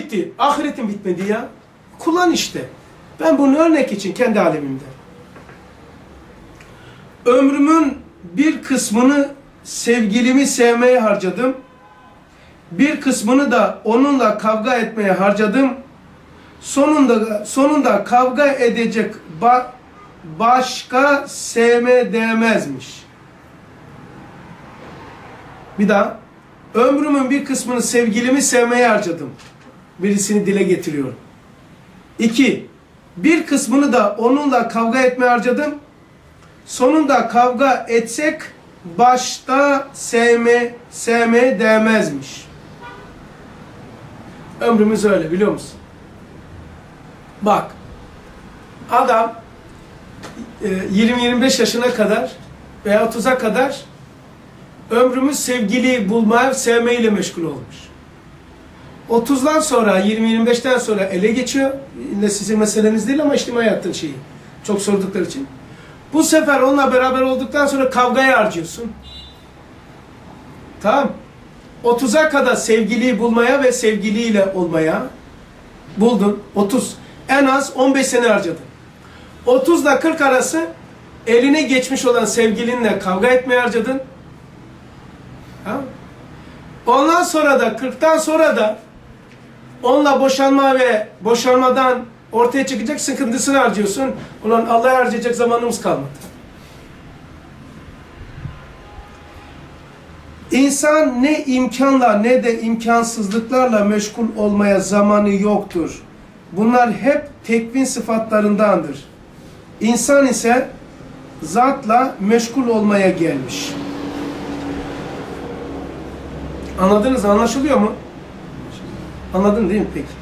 bitti. Ahiretin bitmedi ya. Kullan işte. Ben bunu örnek için kendi alemimde. Ömrümün bir kısmını sevgilimi sevmeye harcadım. Bir kısmını da onunla kavga etmeye harcadım. Sonunda sonunda kavga edecek ba- başka sevme değmezmiş. Bir daha. Ömrümün bir kısmını sevgilimi sevmeye harcadım. Birisini dile getiriyorum. İki. Bir kısmını da onunla kavga etmeye harcadım. Sonunda kavga etsek başta sevme sevmeye değmezmiş. Ömrümüz öyle biliyor musun? Bak. Adam e, 20-25 yaşına kadar veya 30'a kadar ömrümüz sevgili bulmaya, sevmeyle meşgul olmuş. 30'dan sonra, 20-25'ten sonra ele geçiyor. Yine sizin meseleniz değil ama içtimai hayatın şeyi. Çok sordukları için. Bu sefer onunla beraber olduktan sonra kavgaya harcıyorsun. Tamam. 30'a kadar sevgiliyi bulmaya ve sevgiliyle olmaya buldun. 30. En az 15 sene harcadın. 30 ile 40 arası eline geçmiş olan sevgilinle kavga etmeye harcadın. Tamam. Ondan sonra da 40'tan sonra da onunla boşanma ve boşanmadan ortaya çıkacak sıkıntısını harcıyorsun. Ulan Allah'a harcayacak zamanımız kalmadı. İnsan ne imkanla ne de imkansızlıklarla meşgul olmaya zamanı yoktur. Bunlar hep tekvin sıfatlarındandır. İnsan ise zatla meşgul olmaya gelmiş. Anladınız? Anlaşılıyor mu? Anladın değil mi peki?